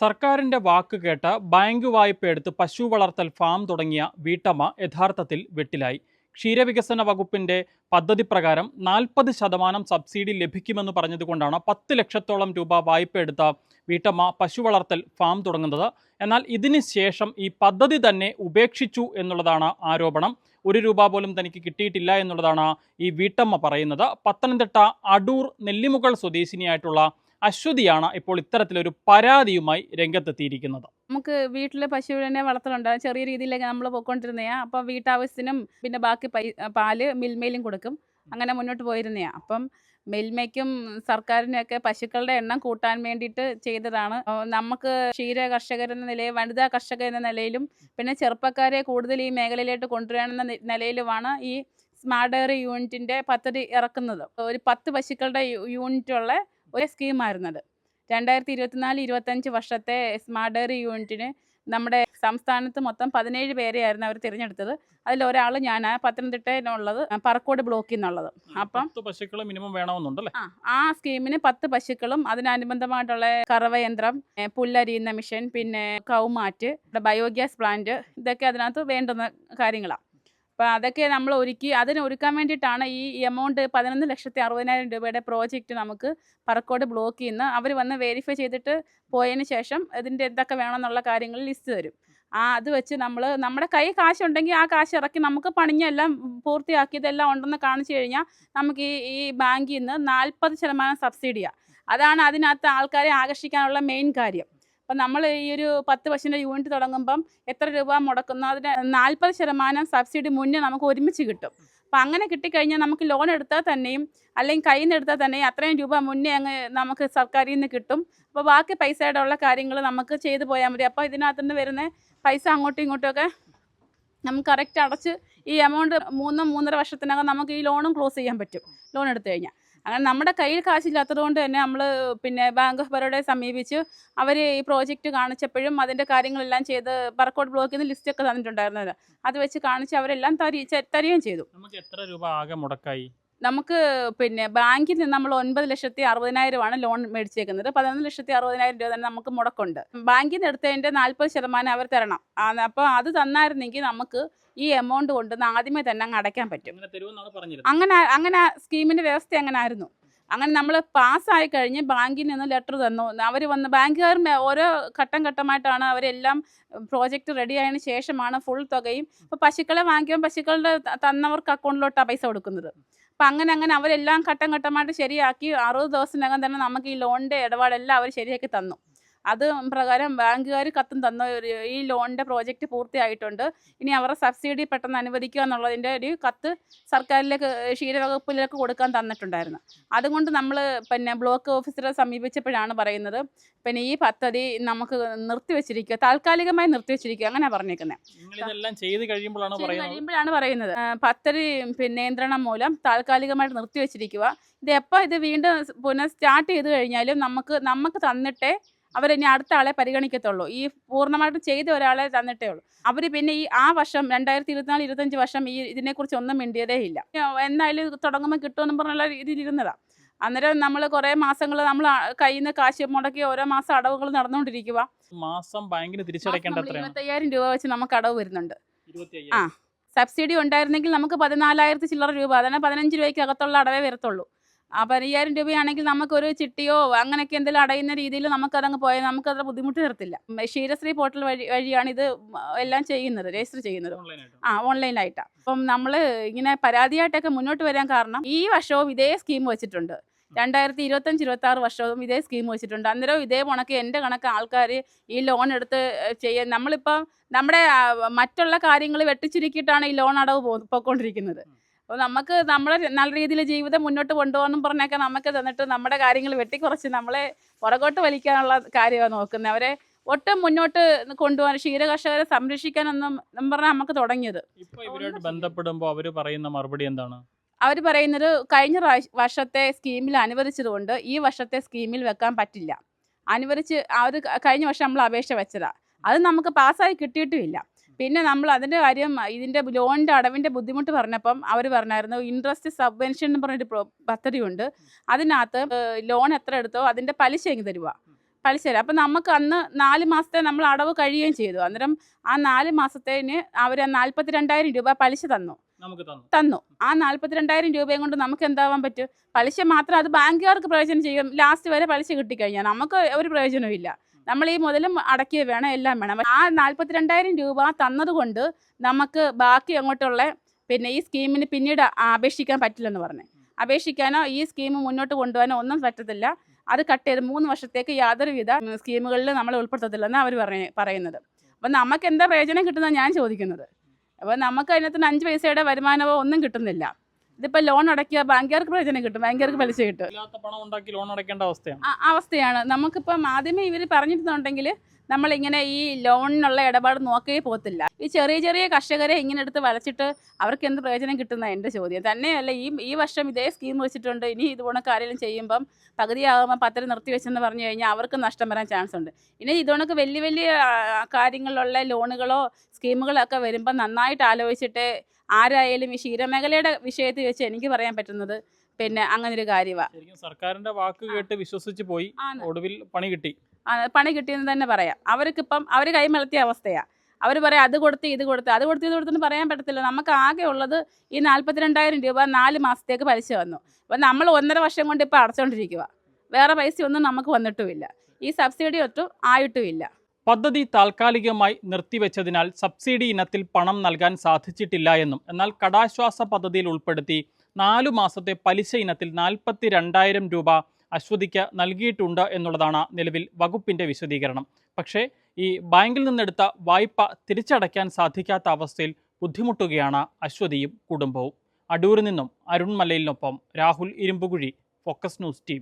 സർക്കാരിന്റെ വാക്ക് കേട്ട് ബാങ്ക് വായ്പ എടുത്ത് പശു വളർത്തൽ ഫാം തുടങ്ങിയ വീട്ടമ്മ യഥാർത്ഥത്തിൽ വെട്ടിലായി. ക്ഷീരവികസന വകുപ്പിന്റെ പദ്ധതി പ്രകാരം നാൽപ്പത് ശതമാനം സബ്സിഡി ലഭിക്കുമെന്ന് പറഞ്ഞതുകൊണ്ടാണ് പത്ത് ലക്ഷത്തോളം രൂപ വായ്പ എടുത്ത വീട്ടമ്മ പശു വളർത്തൽ ഫാം തുടങ്ങുന്നത്. എന്നാൽ ഇതിന് ശേഷം ഈ പദ്ധതി തന്നെ ഉപേക്ഷിച്ചു എന്നുള്ളതാണ് ആരോപണം. ഒരു രൂപ പോലും തനിക്ക് കിട്ടിയിട്ടില്ല എന്നുള്ളതാണ് ഈ വീട്ടമ്മ പറയുന്നത്. പത്തനംതിട്ട അടൂർ നെല്ലിമുകൾ സ്വദേശിനിയായിട്ടുള്ള അശ്വതിയാണ് ഇപ്പോൾ ഇത്തരത്തിലൊരു പരാതിയുമായി രംഗത്തെത്തിയിരിക്കുന്നത്. നമുക്ക് വീട്ടിൽ പശുവിനെ വളർത്തലുണ്ട്. ചെറിയ രീതിയിലൊക്കെ നമ്മൾ പോയിക്കൊണ്ടിരുന്നയാ. അപ്പോൾ വീട്ടാവശ്യത്തിനും പിന്നെ ബാക്കി പാൽ മിൽമയിലും കൊടുക്കും. അങ്ങനെ മുന്നോട്ട് പോയിരുന്നയാ. അപ്പം മിൽമയ്ക്കും സർക്കാരിനൊക്കെ പശുക്കളുടെ എണ്ണം കൂട്ടാൻ വേണ്ടിയിട്ട് ചെയ്തതാണ്. നമുക്ക് ക്ഷീര കർഷകർ എന്ന നിലയിൽ വനിതാ കർഷകർ എന്ന നിലയിലും പിന്നെ ചെറുപ്പക്കാരെ കൂടുതൽ ഈ മേഖലയിലോട്ട് കൊണ്ടുവരാനെന്ന നിലയിലുമാണ് ഈ സ്മാർട്ട് ഡയറി യൂണിറ്റിന്റെ പദ്ധതി ഇറക്കുന്നത്. ഒരു പത്ത് പശുക്കളുടെ യൂണിറ്റുള്ള ഒരു സ്കീമായിരുന്നത് രണ്ടായിരത്തി ഇരുപത്തിനാല് ഇരുപത്തഞ്ച് വർഷത്തെ സ്മാർട്ട് ഡയറി യൂണിറ്റിന് നമ്മുടെ സംസ്ഥാനത്ത് മൊത്തം പതിനേഴ് പേരെയായിരുന്നു അവർ തിരഞ്ഞെടുത്തത്. അതിൽ ഒരാൾ ഞാൻ പത്തനംതിട്ടയിലുള്ളത് പറക്കോട് ബ്ലോക്കിൽ നിന്നുള്ളത്. അപ്പം പശുക്കൾ മിനിമം വേണമെന്നുണ്ടല്ലേ? ആ ആ സ്കീമിന് പത്ത് പശുക്കളും അതിനനുബന്ധമായിട്ടുള്ള കറവയന്ത്രം പുല്ലരിയുന്ന മിഷൻ പിന്നെ കൗമാറ്റ് ബയോഗ്യാസ് പ്ലാന്റ് ഇതൊക്കെ അതിനകത്ത് വേണ്ടുന്ന കാര്യങ്ങളാണ് അപ്പോൾ അതൊക്കെ നമ്മൾ ഒരുക്കി അതിന് ഒരുക്കാൻ വേണ്ടിയിട്ടാണ് ഈ എമൗണ്ട് പതിനൊന്ന് ലക്ഷത്തി അറുപതിനായിരം രൂപയുടെ പ്രോജക്റ്റ് നമുക്ക് പറക്കോട് ബ്ലോക്ക് ചെയ്യുന്ന അവർ വന്ന് വെരിഫൈ ചെയ്തിട്ട് പോയതിന് ശേഷം ഇതിന്റെ എന്തൊക്കെ വേണമെന്നുള്ള കാര്യങ്ങൾ ലിസ്റ്റ് തരും. ആ അത് വെച്ച് നമ്മൾ നമ്മുടെ കൈ കാശുണ്ടെങ്കിൽ ആ കാശ് ഇറക്കി നമുക്ക് പണിഞ്ഞെല്ലാം പൂർത്തിയാക്കിയതെല്ലാം ഉണ്ടെന്ന് കാണിച്ചു കഴിഞ്ഞാൽ നമുക്ക് ഈ ഈ ബാങ്കിൽ നിന്ന് നാൽപ്പത് ശതമാനം സബ്സിഡിയാണ് അതാണ് അതിനകത്ത് ആൾക്കാരെ ആകർഷിക്കാനുള്ള മെയിൻ കാര്യം. അപ്പം നമ്മൾ ഈ ഒരു പത്ത് പശുവിന്റെ യൂണിറ്റ് തുടങ്ങുമ്പം എത്ര രൂപ മുടക്കുന്നു? അതിന് നാൽപ്പത് ശതമാനം സബ്സിഡി മുന്നേ നമുക്ക് ഒരുമിച്ച് കിട്ടും. അപ്പം അങ്ങനെ കിട്ടിക്കഴിഞ്ഞാൽ നമുക്ക് ലോൺ എടുത്താൽ തന്നെയും അല്ലെങ്കിൽ കയ്യിൽ നിന്ന് എടുത്താൽ തന്നെയും അത്രയും രൂപ മുന്നേ അങ്ങ് നമുക്ക് സർക്കാരിൽ നിന്ന് കിട്ടും. അപ്പോൾ ബാക്കി പൈസയുടെ ഉള്ള കാര്യങ്ങൾ നമുക്ക് ചെയ്തു പോയാൽ മതി. അപ്പോൾ ഇതിനകത്ത് നിന്ന് വരുന്ന പൈസ അങ്ങോട്ടും ഇങ്ങോട്ടും ഒക്കെ നമുക്ക് കറക്റ്റ് അടച്ച് ഈ എമൗണ്ട് മൂന്നോ മൂന്നര വർഷത്തിനകം നമുക്ക് ഈ ലോണും ക്ലോസ് ചെയ്യാൻ പറ്റും. ലോൺ എടുത്തു കഴിഞ്ഞാൽ. അങ്ങനെ നമ്മുടെ കയ്യിൽ കാശില്ലാത്തത് കൊണ്ട് തന്നെ നമ്മൾ പിന്നെ ബാങ്ക് ഓഫ് ബറോഡയെ സമീപിച്ച് അവർ ഈ പ്രോജക്റ്റ് കാണിച്ചപ്പോഴും അതിന്റെ കാര്യങ്ങളെല്ലാം ചെയ്ത് ബർക്കോട്ട് ബ്ലോക്കിൽ നിന്ന് ലിസ്റ്റൊക്കെ തന്നിട്ടുണ്ടായിരുന്നത്. അത് വെച്ച് കാണിച്ച് അവരെല്ലാം തരി തരികയും ചെയ്തു. നമുക്ക് എത്ര രൂപ ആകെ മുടക്കായി? നമുക്ക് പിന്നെ ബാങ്കിൽ നിന്ന് നമ്മൾ ഒൻപത് ലക്ഷത്തി അറുപതിനായിരമാണ് ലോൺ മേടിച്ചേക്കുന്നത്. പതിനൊന്ന് ലക്ഷത്തി അറുപതിനായിരം രൂപ തന്നെ നമുക്ക് മുടക്കുണ്ട്. ബാങ്കിൽ നിന്ന് എടുത്തതിന്റെ നാൽപ്പത് ശതമാനം അവർ തരണം. അപ്പോൾ അത് തന്നായിരുന്നെങ്കിൽ നമുക്ക് ഈ എമൗണ്ട് കൊണ്ട് ആദ്യമേ തന്നെ അങ്ങ് അടയ്ക്കാൻ പറ്റും. അങ്ങനെ അങ്ങനെ സ്കീമിന്റെ സ്കീമിന്റെ വ്യവസ്ഥ അങ്ങനെ ആയിരുന്നു അങ്ങനെ നമ്മൾ പാസ്സായി കഴിഞ്ഞ് ബാങ്കിൽ നിന്ന് ലെറ്റർ തന്നു. അവർ വന്ന് ബാങ്കുകാർ ഓരോ ഘട്ടം ഘട്ടമായിട്ടാണ് അവരെല്ലാം പ്രോജക്റ്റ് റെഡി ആയതിനു ശേഷമാണ് ഫുൾ തുകയും. ഇപ്പോൾ പശുക്കളെ വാങ്ങിക്കുമ്പോൾ പശുക്കളുടെ തന്നവർക്ക് അക്കൗണ്ടിലോട്ടാണ് പൈസ കൊടുക്കുന്നത്. അപ്പം അങ്ങനെ അങ്ങനെ അവരെല്ലാം ഘട്ടം ഘട്ടമായിട്ട് ശരിയാക്കി. അറുപത് ദിവസത്തിനകം തന്നെ നമുക്ക് ഈ ലോണിന്റെ ഇടപാടെല്ലാം അവർ ശരിയാക്കി തന്നു. അത് പ്രകാരം ബാങ്കുകാർ കത്തും തന്ന ഒരു ഈ ലോണിന്റെ പ്രോജക്റ്റ് പൂർത്തിയായിട്ടുണ്ട്. ഇനി അവരുടെ സബ്സിഡി പെട്ടെന്ന് അനുവദിക്കുക എന്നുള്ളതിന്റെ ഒരു കത്ത് സർക്കാരിലേക്ക് ക്ഷീരവകുപ്പിലേക്ക് കൊടുക്കാൻ തന്നിട്ടുണ്ടായിരുന്നു. അതുകൊണ്ട് നമ്മൾ പിന്നെ ബ്ലോക്ക് ഓഫീസറെ സമീപിച്ചപ്പോഴാണ് പറയുന്നത് പിന്നെ ഈ പദ്ധതി നമുക്ക് നിർത്തിവെച്ചിരിക്കുക താൽക്കാലികമായി നിർത്തിവെച്ചിരിക്കുക അങ്ങനെ പറഞ്ഞേക്കുന്നത് കഴിയുമ്പോഴാണ് പറയുന്നത്? പദ്ധതി പിന്നെ നിയന്ത്രണം മൂലം താൽക്കാലികമായിട്ട് നിർത്തിവെച്ചിരിക്കുക ഇത് എപ്പോൾ ഇത് വീണ്ടും പുനഃ സ്റ്റാർട്ട് ചെയ്ത് കഴിഞ്ഞാലും നമുക്ക് നമുക്ക് തന്നിട്ടേ അവരിനി അടുത്ത ആളെ പരിഗണിക്കത്തുള്ളൂ. ഈ പൂർണമായിട്ട് ചെയ്ത ഒരാളെ തന്നിട്ടേ ഉള്ളൂ. അവർ പിന്നെ ഈ ആ വർഷം രണ്ടായിരത്തി ഇരുപത്തിനാല് ഇരുപത്തഞ്ച് വർഷം ഈ ഇതിനെക്കുറിച്ച് ഒന്നും മിണ്ടിയതേ ഇല്ല. എന്നാലും തുടങ്ങുമ്പോൾ കിട്ടുമെന്ന് പറഞ്ഞുള്ള രീതിയിൽ ഇരുന്നതാണ് അന്നേരം നമ്മൾ കുറേ മാസങ്ങൾ നമ്മൾ കയ്യിൽ നിന്ന് കാശ് മുടക്കി ഓരോ മാസം അടവുകൾ നടന്നുകൊണ്ടിരിക്കുക മാസം ബാങ്കിന് തിരിച്ചടയ്ക്കേണ്ട ഇരുപത്തയ്യായിരം രൂപ വെച്ച് നമുക്ക് അടവ് വരുന്നുണ്ട്. ആ. സബ്സിഡി ഉണ്ടായിരുന്നെങ്കിൽ നമുക്ക് പതിനാലായിരത്തി ചില്ലറ രൂപ അതാണ് പതിനഞ്ച് രൂപയ്ക്ക് അകത്തുള്ള അടവേ വരത്തുള്ളൂ. ആ അയ്യായിരം രൂപയാണെങ്കിൽ നമുക്കൊരു ചിട്ടിയോ അങ്ങനെയൊക്കെ എന്തെങ്കിലും അടയുന്ന രീതിയിൽ നമുക്കതങ്ങ് പോയാൽ നമുക്കത്ര ബുദ്ധിമുട്ട് തരത്തില്ല ക്ഷീരശ്രീ പോർട്ടൽ വഴി വഴിയാണ് ഇത് എല്ലാം ചെയ്യുന്നത് രജിസ്റ്റർ ചെയ്യുന്നത്. ആ ഓൺലൈനായിട്ടാണ് അപ്പം നമ്മൾ ഇങ്ങനെ പരാതിയായിട്ടൊക്കെ മുന്നോട്ട് വരാൻ കാരണം ഈ വർഷവും ഇതേ സ്കീം വെച്ചിട്ടുണ്ട്. രണ്ടായിരത്തി ഇരുപത്തഞ്ച് ഇരുപത്തി ആറ് വർഷവും ഇതേ സ്കീം വെച്ചിട്ടുണ്ട്. അന്നേരം ഇതേ കണക്ക് എന്റെ കണക്ക് ആൾക്കാർ ഈ ലോൺ എടുത്ത് ചെയ്യാൻ നമ്മളിപ്പം നമ്മുടെ മറ്റുള്ള കാര്യങ്ങൾ വെട്ടിച്ചുരുക്കിയിട്ടാണ് ഈ ലോൺ അടവ് പോ പോയിക്കൊണ്ടിരിക്കുന്നത്. അപ്പോൾ നമുക്ക് നമ്മളെ നല്ല രീതിയിൽ ജീവിതം മുന്നോട്ട് കൊണ്ടുപോകണം പറഞ്ഞൊക്കെ നമുക്ക് തന്നിട്ട് നമ്മുടെ കാര്യങ്ങൾ വെട്ടിക്കുറച്ച് നമ്മളെ പുറകോട്ട് വലിക്കാനുള്ള കാര്യമാണ് നോക്കുന്നത്. അവരെ ഒട്ടും മുന്നോട്ട് കൊണ്ടുപോകാൻ ക്ഷീര കർഷകരെ സംരക്ഷിക്കാനൊന്നും പറഞ്ഞാൽ നമുക്ക് തുടങ്ങിയത്. ഇവരുമായിട്ട് ബന്ധപ്പെടുമ്പോൾ അവർ പറയുന്ന മറുപടി എന്താണ്? അവർ പറയുന്നത് കഴിഞ്ഞ വർഷത്തെ സ്കീമിൽ അനുവദിച്ചതുകൊണ്ട് ഈ വർഷത്തെ സ്കീമിൽ വെക്കാൻ പറ്റില്ല. അനുവദിച്ച് അവർ കഴിഞ്ഞ വർഷം നമ്മൾ അപേക്ഷ വെച്ചതാണ് അത് നമുക്ക് പാസ്സായി കിട്ടിയിട്ടുമില്ല. പിന്നെ നമ്മൾ അതിന്റെ കാര്യം ഇതിന്റെ ലോണിന്റെ അടവിന്റെ ബുദ്ധിമുട്ട് പറഞ്ഞപ്പം അവർ പറഞ്ഞായിരുന്നു ഇൻട്രസ്റ്റ് സബ്വെൻഷൻ എന്ന് പറഞ്ഞൊരു പദ്ധതി പദ്ധതിയുണ്ട്. അതിനകത്ത് ലോൺ എത്ര എടുത്തോ അതിന്റെ പലിശ എങ്കിൽ തരുക പലിശ തരാം. അപ്പം നമുക്ക് അന്ന് നാല് മാസത്തെ നമ്മൾ അടവ് കഴിയുകയും ചെയ്തു. അന്നേരം ആ നാല് മാസത്തേന് അവർ നാൽപ്പത്തി രണ്ടായിരം രൂപ പലിശ തന്നു. തന്നു. ആ നാൽപ്പത്തിരണ്ടായിരം രൂപയും കൊണ്ട് നമുക്ക് എന്താവാൻ പറ്റും? പലിശ മാത്രം അത് ബാങ്കുകാർക്ക് പ്രയോജനം ചെയ്യും. ലാസ്റ്റ് വരെ പലിശ കിട്ടിക്കഴിഞ്ഞാൽ നമുക്ക് ഒരു പ്രയോജനവും ഇല്ല. നമ്മൾ ഈ മുതലും അടക്കിയ വേണം എല്ലാം വേണം. ആ നാൽപ്പത്തിരണ്ടായിരം രൂപ തന്നതുകൊണ്ട് നമുക്ക് ബാക്കി അങ്ങോട്ടുള്ള പിന്നെ ഈ സ്കീമിന് പിന്നീട് അപേക്ഷിക്കാൻ പറ്റില്ലെന്ന് പറഞ്ഞു. അപേക്ഷിക്കാനോ ഈ സ്കീം മുന്നോട്ട് കൊണ്ടുപോകാനോ ഒന്നും പറ്റത്തില്ല. അത് കട്ട് ചെയ്ത് മൂന്ന് വർഷത്തേക്ക് യാതൊരുവിധ സ്കീമുകളിൽ നമ്മൾ ഉൾപ്പെടുത്തത്തില്ലെന്ന് അവർ പറഞ്ഞ പറയുന്നത്. അപ്പം നമുക്ക് എന്താ പ്രയോജനം കിട്ടുന്ന ഞാൻ ചോദിക്കുന്നത്. അപ്പോൾ നമുക്ക് അതിനകത്ത് അഞ്ച് പൈസയുടെ വരുമാനമോ ഒന്നും കിട്ടുന്നില്ല. ഇതിപ്പോൾ ലോൺ അടയ്ക്കുക ബാങ്കുകാർക്ക് പ്രയോജനം കിട്ടും ബാങ്കുകാർക്ക് പലിശ കിട്ടും. പണം ഉണ്ടാക്കി ലോൺ അടയ്ക്കേണ്ട അവസ്ഥയാണ്. അവസ്ഥയാണ്. നമുക്കിപ്പം ആദ്യമേ ഇവർ പറഞ്ഞിരുന്നുണ്ടെങ്കിൽ നമ്മളിങ്ങനെ ഈ ലോണിനുള്ള ഇടപാട് നോക്കേ പോകത്തില്ല. ഈ ചെറിയ ചെറിയ കർഷകരെ ഇങ്ങനെ എടുത്ത് വലച്ചിട്ട് അവർക്ക് എന്ത് പ്രയോജനം കിട്ടുന്ന എന്റെ ചോദ്യം. തന്നെയല്ല ഈ ഈ വർഷം ഇതേ സ്കീം വെച്ചിട്ടുണ്ട്. ഇനി ഇതുപോലെ കാര്യങ്ങളും ചെയ്യുമ്പം പകുതിയാകുമ്പോൾ പത്തര നിർത്തി വെച്ചെന്ന് പറഞ്ഞു കഴിഞ്ഞാൽ അവർക്ക് നഷ്ടം വരാൻ ചാൻസ് ഉണ്ട്. ഇനി ഇതുകൊണ്ടൊക്കെ വലിയ വലിയ കാര്യങ്ങളുള്ള ലോണുകളോ സ്കീമുകളോ ഒക്കെ വരുമ്പോൾ നന്നായിട്ട് ആലോചിച്ചിട്ട് ആരായാലും ഈ ക്ഷീരമേഖലയുടെ വിഷയത്തിൽ വെച്ച് എനിക്ക് പറയാൻ പറ്റുന്നത് പിന്നെ അങ്ങനെ ഒരു കാര്യമാണ് സർക്കാരിന്റെ വാക്ക് കേട്ട് വിശ്വസിച്ച് പോയി. ഒടുവിൽ പണി കിട്ടി. പണി കിട്ടിയെന്ന് തന്നെ പറയാം. അവർക്കിപ്പം അവർ കൈമലത്തിയ അവസ്ഥയാണ് അവർ പറയാം അത് കൊടുത്ത് ഇത് കൊടുത്ത് അത് കൊടുത്ത് ഇത് കൊടുത്തെന്ന് പറയാൻ പറ്റത്തില്ല. നമുക്ക് ആകെ ഉള്ളത് ഈ നാൽപ്പത്തിരണ്ടായിരം രൂപ നാല് മാസത്തേക്ക് പലിശ വന്നു. അപ്പം നമ്മൾ ഒന്നര വർഷം കൊണ്ട് ഇപ്പോൾ അടച്ചുകൊണ്ടിരിക്കുക വേറെ പൈസ ഒന്നും നമുക്ക് വന്നിട്ടുമില്ല. ഈ സബ്സിഡി ഒട്ടും ആയിട്ടുമില്ല. പദ്ധതി താൽക്കാലികമായി നിർത്തിവെച്ചതിനാൽ സബ്സിഡി ഇനത്തിൽ പണം നൽകാൻ സാധിച്ചിട്ടില്ല എന്നും എന്നാൽ കടാശ്വാസ പദ്ധതിയിൽ ഉൾപ്പെടുത്തി നാലു മാസത്തെ പലിശ ഇനത്തിൽ നാൽപ്പത്തി രണ്ടായിരം രൂപ അശ്വതിക്ക് നൽകിയിട്ടുണ്ട് എന്നുള്ളതാണ് നിലവിൽ വകുപ്പിന്റെ വിശദീകരണം. പക്ഷേ ഈ ബാങ്കിൽ നിന്നെടുത്ത വായ്പ തിരിച്ചടയ്ക്കാൻ സാധിക്കാത്ത അവസ്ഥയിൽ ബുദ്ധിമുട്ടുകയാണ് അശ്വതിയും കുടുംബവും. അടൂരിൽ നിന്നും Arun മലയിലിനൊപ്പം Rahul Irumbukuzhi focus news T